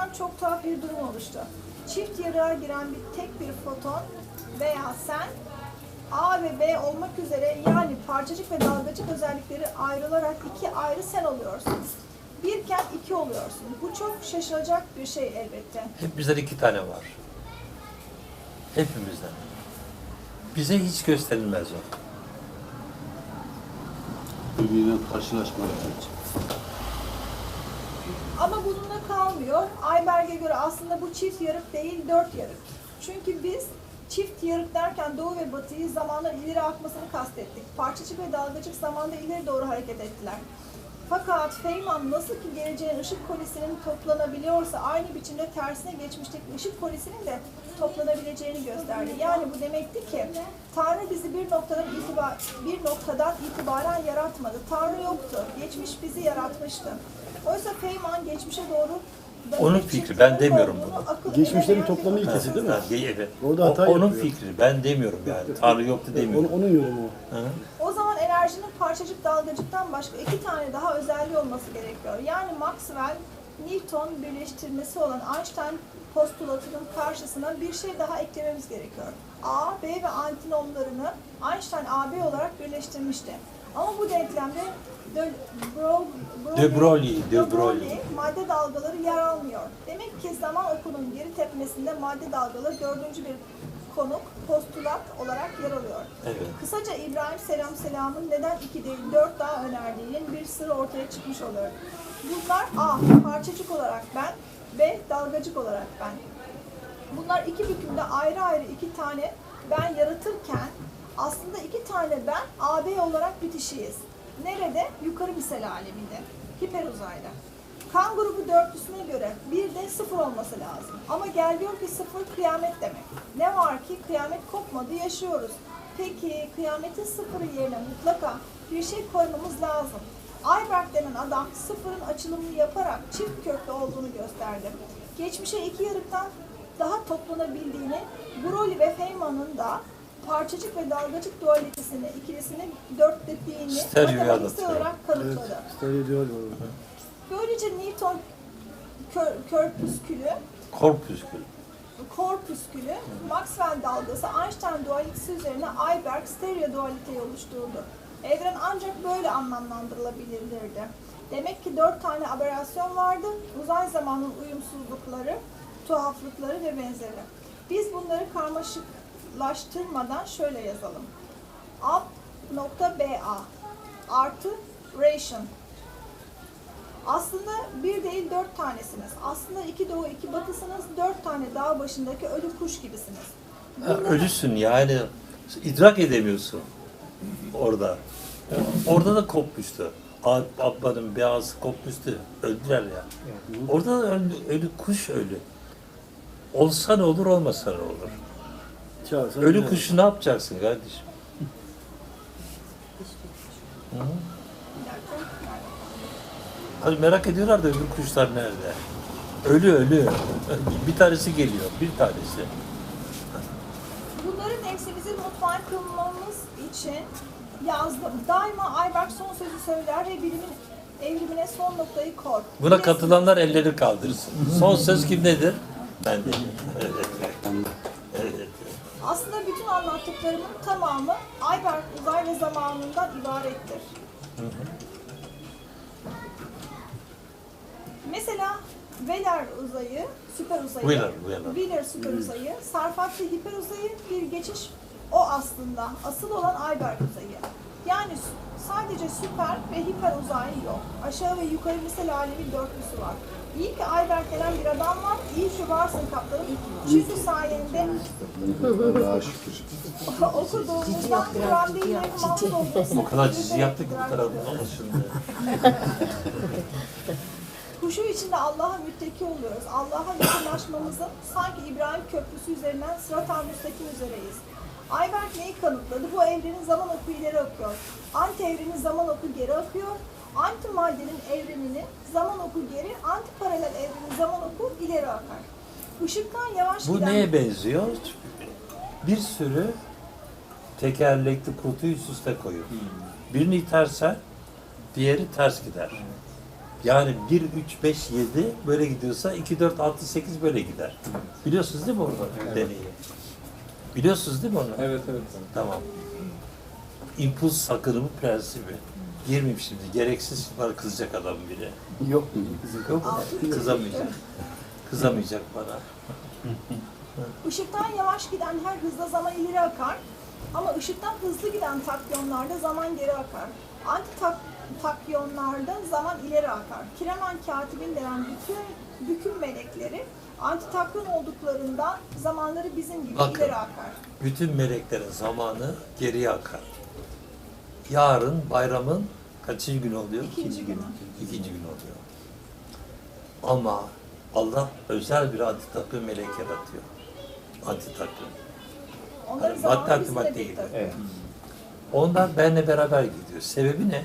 zaman çok tuhaf bir durum oluştu. Çift yarığa giren bir tek bir foton veya sen A ve B olmak üzere yani parçacık ve dalgacık özellikleri ayrılarak iki ayrı sen oluyorsun. Birken iki oluyorsun. Bu çok şaşılacak bir şey elbette. Hepimizden iki tane var. Hepimizden. Bize hiç gösterilmez o. Birbiriyle karşılaşmak için. Ama bununla kalmıyor. Ayberg'e göre aslında bu çift yarık değil, dört yarık. Çünkü biz çift yarık derken doğu ve batıyı zamanla ileri akmasını kastettik. Parçacık ve dalgacık zamanda ileri doğru hareket ettiler. Fakat Feynman nasıl ki geleceğin ışık kolisinin toplanabiliyorsa aynı biçimde tersine geçmişteki ışık kolisinin de toplanabileceğini gösterdi. Yani bu demekti ki Tanrı bizi bir noktadan itibar bir noktadan itibaren yaratmadı. Tanrı yoktu. Geçmiş bizi yaratmıştı. Oysa Feynman geçmişe doğru Onun fikri, ben demiyorum bunu. Geçmişlerin toplamı ikisi değil mi? Evet. Orada hata O- onun yapıyor. fikri. Ben demiyorum yani. Tanrı yoktu Onun, demiyorum. onun yorumu. o. Hı? O zaman enerjinin parçacık dalgacıktan başka iki tane daha özelliği olması gerekiyor. Yani Maxwell Newton birleştirmesi olan Einstein postulatının karşısına bir şey daha eklememiz gerekiyor. A, B ve antinomlarını Einstein AB olarak birleştirmişti. Ama bu denklemde de Bro, De Broglie, De Broglie. madde dalgaları yer almıyor. Demek ki zaman okunun geri tepmesinde madde dalgaları dördüncü bir konuk, postulat olarak yer alıyor. Evet. Kısaca İbrahim Selam Selam'ın neden iki değil dört daha önerdiğinin bir sırrı ortaya çıkmış oluyor. Bunlar A. Parçacık olarak ben, B. Dalgacık olarak ben. Bunlar iki bükümde ayrı ayrı iki tane ben yaratırken aslında iki tane ben AB olarak bitişiyiz. Nerede? Yukarı misal aleminde. Hiperuzayda. Kan grubu dörtlüsüne göre bir de sıfır olması lazım. Ama gel diyor ki sıfır kıyamet demek. Ne var ki kıyamet kopmadı yaşıyoruz. Peki kıyametin sıfırı yerine mutlaka bir şey koymamız lazım. Ayberk denen adam sıfırın açılımını yaparak çift köklü olduğunu gösterdi. Geçmişe iki yarıktan daha toplanabildiğini, Broglie ve Feynman'ın da parçacık ve dalgacık dualitesini, ikilisini dörtlediğini matematiksel olarak kanıtladı. Stereo orada. Böylece Newton kör, körpüskülü, Korpüskül. korpüskülü, Maxwell dalgası, Einstein dualitesi üzerine Ayberg stereo dualiteyi oluşturdu. Evren ancak böyle anlamlandırılabilirdi. Demek ki dört tane aberasyon vardı. Uzay zamanın uyumsuzlukları, tuhaflıkları ve benzeri. Biz bunları karmaşıklaştırmadan şöyle yazalım. Nokta BA artı ration aslında bir değil dört tanesiniz. Aslında iki doğu iki batısınız. Dört tane dağ başındaki ölü kuş gibisiniz. Ha, Bunları- ölüsün yani. idrak edemiyorsun orada. Orada da kopmuştu. Ab- Abbanın bir ağzı kopmuştu. Öldüler ya. Orada da ölü, ölü kuş ölü. Olsa ne olur, olmasa ne olur? Çağırsan Ölü kuşu ne yapacaksın kardeşim? Hı? Hani merak ediyorlar da öbür kuşlar nerede? Ölü ölü. Bir tanesi geliyor, bir tanesi. Bunların hepsi bizim mutfağa kılmamız için yazdım. Daima Ayberk son sözü söyler ve bilimin evrimine son noktayı koy. Buna katılanlar elleri kaldırsın. Son söz kim nedir? Ben de. Evet. Aslında bütün anlattıklarımın tamamı Ayberk uzay ve zamanından ibarettir. Mesela Velar uzayı, süper uzayı, Wheeler, Wheeler. Wheeler süper uzayı, Sarfat ve hiper uzayı bir geçiş o aslında. Asıl olan Ayberk uzayı. Yani sadece süper ve hiper uzay yok. Aşağı ve yukarı misal alemi dörtlüsü var. İyi ki Ayberk denen bir adam var. İyi ki varsın kaptanım. Çünkü sayende Daha şükür. okuduğumuzdan Kur'an değil ve Mahmut. O kadar cizi yaptık ki bu tarafından anlaşıldı. Huşu içinde Allah'a müttaki oluyoruz. Allah'a yakınlaşmamızın sanki İbrahim Köprüsü üzerinden sırat-ı müstakim üzereyiz. Ayberk neyi kanıtladı? Bu evrenin zaman oku ileri akıyor. Anti evrenin zaman oku geri akıyor. Anti maddenin evreninin zaman oku geri, anti paralel evrenin zaman oku ileri akar. Işıktan yavaş Bu giden... neye benziyor? Bir sürü tekerlekli kutuyu üst üste koyup birini itersen diğeri ters gider. Yani 1, 3, 5, 7 böyle gidiyorsa 2, 4, 6, 8 böyle gider. Biliyorsunuz değil mi orada deneyi? Biliyorsunuz değil mi onu? Evet evet. Tamam. İmpuls sakınımı prensibi. Girmeyeyim şimdi. Gereksiz bana kızacak adam biri. Yok mu? Yok? Kızamayacak. Kızamayacak bana. Işıktan yavaş giden her hızda zaman ileri akar. Ama ışıktan hızlı giden takyonlarda zaman geri akar. Anti tak takyonlarda zaman ileri akar. Kireman katibin denen bütün büküm melekleri anti takyon olduklarından zamanları bizim gibi Bakın. ileri akar. Bütün meleklerin zamanı geriye akar. Yarın bayramın kaçıncı gün oluyor? İkinci günü. İkinci gün oluyor. Ama Allah özel bir antitakvim melek yaratıyor. Antitakvim. Onların Yani zamanı madde madde birlikte. gidiyor. Onlar benimle beraber gidiyor. Sebebi ne?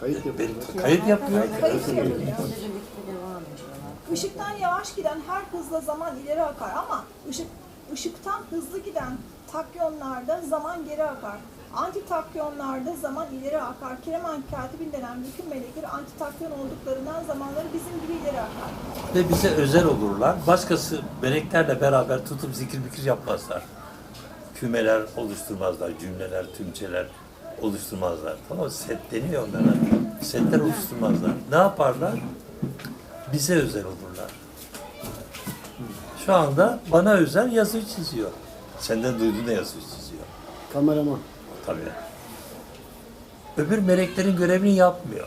Kayıt yapıyor. Kayıt yapıyor. Kayıt yapıyor. Işıktan yavaş giden her hızla zaman ileri akar ama ışık ışıktan hızlı giden takyonlarda zaman geri akar. Anti takyonlarda zaman ileri akar. Kireman katibin denen bütün melekler anti takyon olduklarından zamanları bizim gibi ileri akar. Ve bize özel olurlar. Başkası meleklerle beraber tutup zikir bikir yapmazlar. Kümeler oluşturmazlar, cümleler, tümçeler oluşturmazlar. Tamam? Set deniyor onlara. Setler oluşturmazlar. Ne yaparlar? Bize özel olurlar. Şu anda bana özel yazı çiziyor. Senden duyduğunda yazı çiziyor. Kameraman. Tabii. Öbür meleklerin görevini yapmıyor.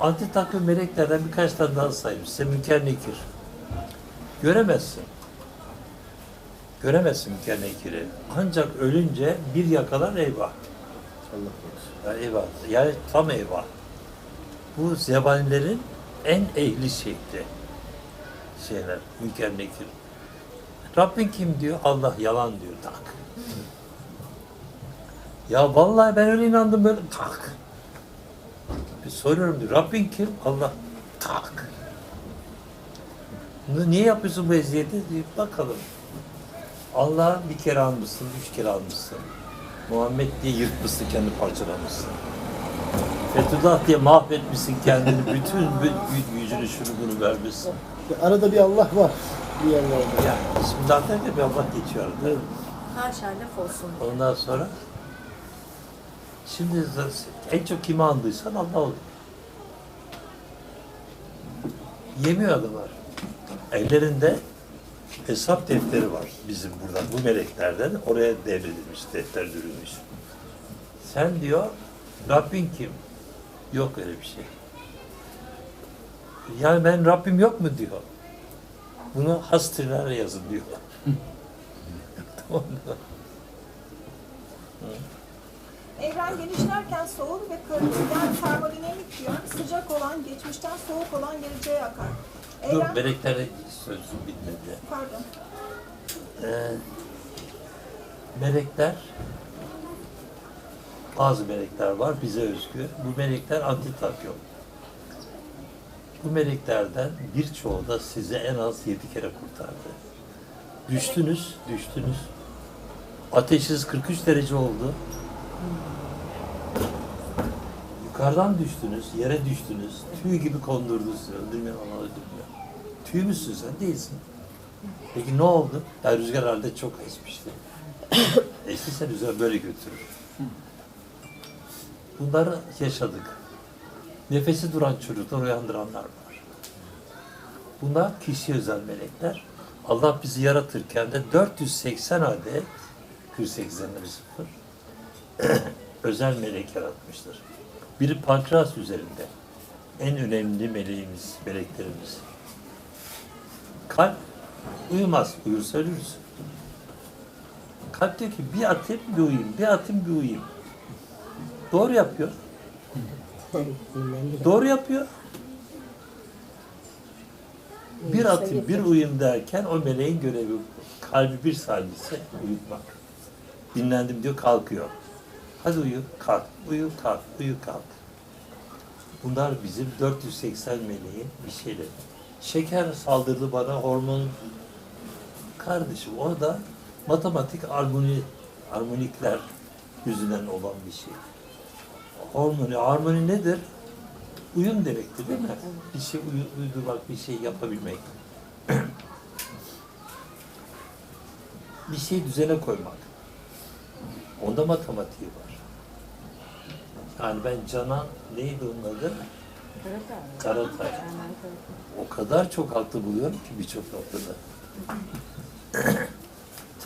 Anti takvim meleklerden birkaç tane daha sayayım size. Münker Nekir. Göremezsin. Göremezsin Münker Nekir'i. Ancak ölünce bir yakalar eyvah. Allah korusun. Yani eyvah. Yani tam eyvah. Bu zebanilerin en ehli şekli. Şeyler, Münker Nekir. Rabbin kim diyor? Allah yalan diyor. Tak. Ya vallahi ben öyle inandım böyle. Tak. Bir soruyorum diyor. Rabbin kim? Allah. Tak. "N- Niye yapıyorsun bu eziyeti? Diyor, bakalım. Allah bir kere almışsın, üç kere almışsın. Muhammed diye yırtmışsın, kendi parçalamışsın. Fethullah diye mahvetmişsin kendini, bütün bü- yüzünü şunu bunu vermişsin. Ya arada bir Allah var bir yerlerde. Yani şimdi zaten de bir Allah geçiyor arada. Evet. Haşa laf olsun. Ondan sonra şimdi en çok kimi andıysan Allah olur. Yemiyor adamlar. Ellerinde hesap defteri var bizim buradan, bu meleklerden oraya devredilmiş, defter dürülmüş. Sen diyor, Rabbin kim? Yok öyle bir şey. Yani ben Rabbim yok mu diyor. Bunu hastirlerle yazın diyor. Evren genişlerken soğur ve. Yani termodinamik diyor. Sıcak olan geçmişten soğuk olan geleceğe akar. Dur, Evren, meleklerle sözüm bitmedi. pardon. Ee, melekler, bazı melekler var bize özgü. Bu melekler antitakyon. Bu meleklerden birçoğu da size en az yedi kere kurtardı. Düştünüz, düştünüz. Ateşiniz 43 derece oldu. Yukarıdan düştünüz, yere düştünüz. Tüy gibi kondurdu sizi. Öldürmeyen Allah öldürmüyor. Tüy müsün sen? Değilsin. Peki ne oldu? Ya rüzgar halde çok esmişti. Estiyse rüzgar böyle götürür. Bunları yaşadık. Nefesi duran çocuklar uyandıranlar var. Bunlar kişi özel melekler. Allah bizi yaratırken de 480 adet 48'den bir sıfır özel melek yaratmıştır. Biri pankreas üzerinde. En önemli meleğimiz, meleklerimiz. Kalp uyumaz, uyursa ölürüz. Kalp diyor ki bir atayım bir uyuyayım, bir atayım bir uyuyayım. Doğru yapıyor. Doğru yapıyor. Bir atayım, bir uyuyayım derken o meleğin görevi. Kalbi bir saniyesi uyutmak. Dinlendim diyor, kalkıyor. Hadi uyu, kalk, uyu, kalk, uyu, kalk. Bunlar bizim 480 meleğin bir şeyleri. Şeker saldırdı bana, hormon kardeşim o da matematik armoni, armonikler yüzünden olan bir şey. Hormoni, harmoni nedir? Uyum demekti değil mi? Bir şey uyu- uydurmak, bir şey yapabilmek. bir şey düzene koymak. Onda matematiği var. Yani ben Canan neydi onun adı? Karatay. O kadar çok haklı buluyorum ki birçok noktada.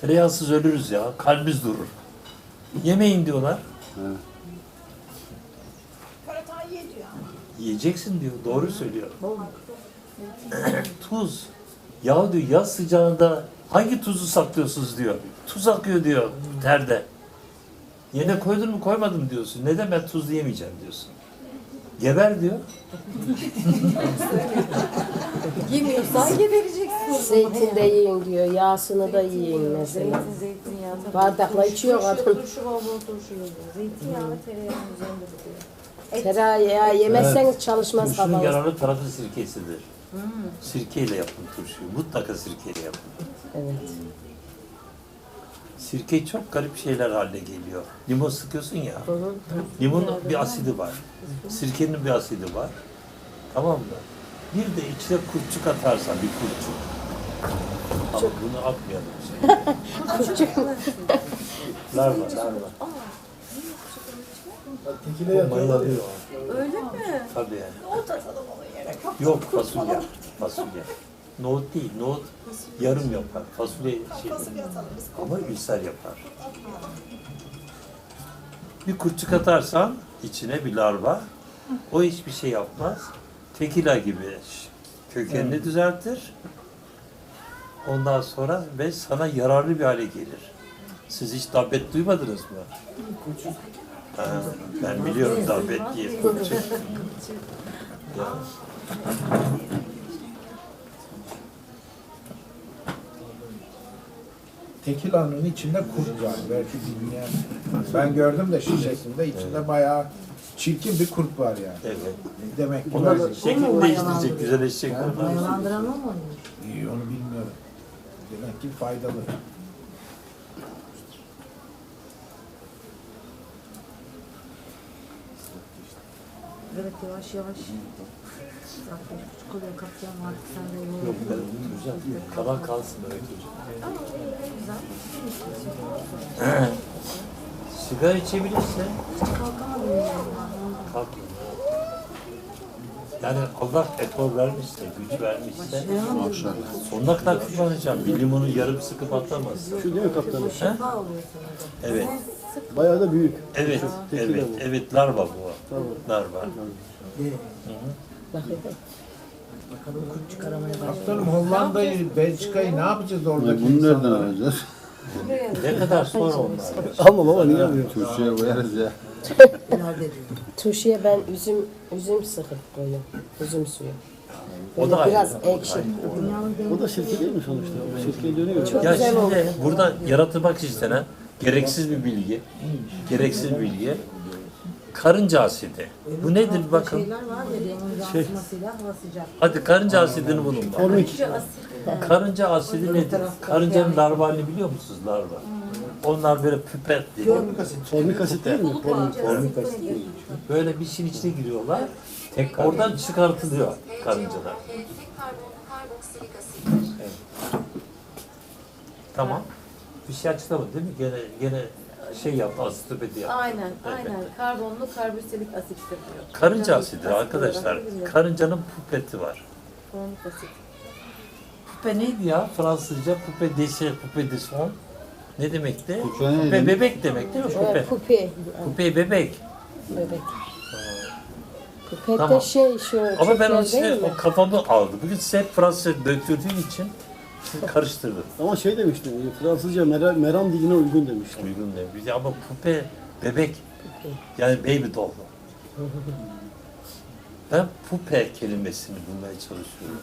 Tereyağsız ölürüz ya. Kalbimiz durur. Yemeyin diyorlar. He. Karatay ye diyor. Yiyeceksin diyor. Doğru söylüyor. Tuz. Ya diyor yaz sıcağında hangi tuzu saklıyorsunuz diyor. Tuz akıyor diyor terde. Yerine koydun mu koymadım diyorsun. Neden ben tuzlu yemeyeceğim diyorsun. Geber diyor. Yemiyorsan gebereceksin. Zeytin de yiyin diyor, yağsını da yiyin mesela. Zeytin, zeytinyağı. tabii. Bardakla içiyor kadın. Turşu bol bol turşu yiyor. Zeytinyağı ve tereyağının üzerinde. Et. Tereyağı yemezseniz çalışmaz Turşunun kafanız. yararlı tarafı sirkesidir. Sirkeyle yapın turşuyu. Mutlaka sirkeyle yapın. Evet. Sirke çok garip şeyler haline geliyor. Limon sıkıyorsun ya. Limonun bir asidi var. Sirkenin bir asidi var. Tamam mı? Bir de içine kurtçuk atarsan bir kurtçuk. Ama bunu atmayalım. Küçük mü? Larva, larva. Tekile O yatıyorlar. Öyle mi? Tabii yani. Onun yerine. Kap- Yok fasulye. Fasulye. Nohut değil. Nohut yarım yapar. Fasulye şey. Fasulye atalım biz. Ama ülser yapar. Bir kurtçuk atarsan içine bir larva, o hiçbir şey yapmaz. Tekila gibi kökenini düzeltir. Ondan sonra ve sana yararlı bir hale gelir. Siz hiç dabbet duymadınız mı? Ha, ben biliyorum dabbet diye. kurtçuk. Ya. Tekilanın içinde kurt var. Belki bilmeyen. Ben gördüm de şişesinde içinde bayağı çirkin bir kurt var yani. Evet. Demek ki Onlar böyle. şekil değiştirecek, güzelleşecek onlar. Mayalandıran o mu? İyi onu bilmiyorum. Demek ki faydalı. Evet yavaş yavaş. Zaten küçük oluyor kapacağım artık sen de yoğur. Yok ben güzel. Kalsın. Sigara içebilirse Kalkamadım yani. Allah efor vermişse, güç vermişse Maşallah. sonuna kadar kullanacağım. Bir limonu yarım sıkıp atamazsın. Şu değil mi kaptanım? Da. Evet, Bayağı da büyük. evet, tekila evet, bu. evet, larva bu. Tamam. Larva. Kaptanım Hollanda'yı, Belçika'yı ne yapacağız orada? Bunu nereden alacağız? Ne kadar sonra onlar. Ama baba niye yapıyorsun? Türkçe'ye koyarız ya. Turşuya ben üzüm üzüm sıkıp koyuyorum. Üzüm suyu. O da ayrı. biraz ekşi. O da sirke değil mi sonuçta? Sirkeye dönüyor. Çok Ya şimdi burada yaratılmak istenen gereksiz bir bilgi, gereksiz bir bilgi. Karınca asidi. Bu nedir bakın? Şeyler var ya hava sıcak. Hadi karınca asidini bulun bak. Formik. Karınca asidi nedir? Karıncanın larva halini biliyor musunuz larva? Onlar böyle pipet diye. Formik asit değil mi? Formik. Böyle bir şeyin içine giriyorlar. Tek oradan çıkartılıyor karıncalar. Asittir. Tamam. Bir şey açıklamadı değil mi? Gene gene şey yaptı, asitopedi yaptı. Aynen, aynen. Karbonlu karbüksilik asittir diyor. Karınca asidi asit arkadaşlar. Karıncanın pupeti var. Kronik asit. Pupe neydi ya Fransızca? Pupe desi, pupe de son. Ne demekti? Pupe? Pupe bebek demek değil mi? Pupe. Evet, pupi. Pupe bebek. Bebek. Pupet Tamam. de şey şu Ama ben o, mi? o kafamı aldı. Bugün size hep Fransızca döktürdüğüm için karıştırdım. Ama şey demiştim, Fransızca meram, meram diline uygun demiştim. Uygun değil. Bir de Ama pupe, bebek. Yani baby doll. Ben pupe kelimesini bulmaya çalışıyorum.